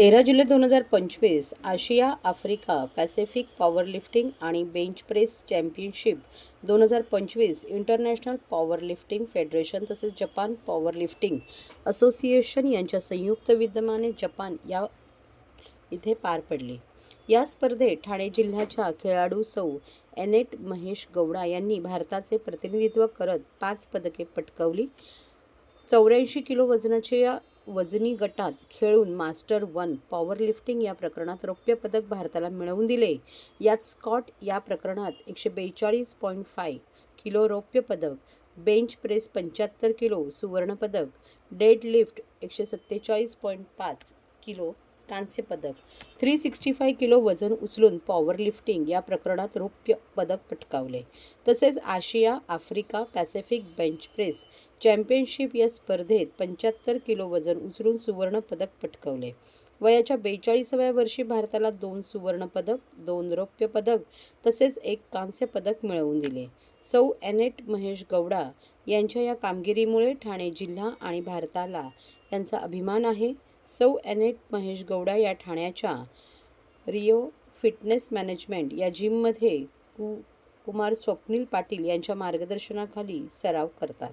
तेरा जुलै दोन हजार पंचवीस आशिया आफ्रिका पॅसिफिक पॉवरलिफ्टिंग आणि बेंच प्रेस चॅम्पियनशिप दोन हजार पंचवीस इंटरनॅशनल पॉवरलिफ्टिंग फेडरेशन तसेच जपान पॉवरलिफ्टिंग असोसिएशन यांच्या संयुक्त विद्यमाने जपान या इथे पार पडली. या स्पर्धेत ठाणे जिल्ह्याच्या खेळाडू सौ एनेट महेश गौडा यांनी भारताचे प्रतिनिधित्व करत पाच पदके पटकावली. चौऱ्याऐंशी किलो वजनाच्या या वजनी गटात खेळून मास्टर वन पॉवरलिफ्टिंग या प्रकरणात रौप्य पदक भारताला मिळवून दिले. यात स्कॉट या प्रकरणात एकशे बेचाळीस पॉईंट फाय किलो रौप्य पदक बेंच प्रेस पंच्याहत्तर किलो सुवर्णपदक डेड लिफ्ट एकशे सत्तेचाळीस पॉईंट पाच किलो कांस्य पदक. थ्री सिक्स्टी फाय किलो वजन उचलून पॉवर लिफ्टिंग या प्रकरणात रौप्य पदक पटकावले. तसेच Asia Africa Pacific bench press championship या स्पर्धेत पंच्याहत्तर किलो वजन उचलून सुवर्णपदक पटकावले. वयाच्या बेचाळीसाव्या वर्षी भारताला दोन सुवर्णपदक दोन रौप्य पदक तसेच एक कांस्य पदक मिळवून दिले. सौ एनेट महेश गौडा यांच्या या कामगिरीमुळे ठाणे जिल्हा आणि भारताला यांचा अभिमान आहे. सौ एनेट महेश गौडा या ठाण्याच्या रिओ फिटनेस मॅनेजमेंट या जिममध्ये कु कुमार स्वप्नील पाटील यांच्या मार्गदर्शनाखाली सराव करतात.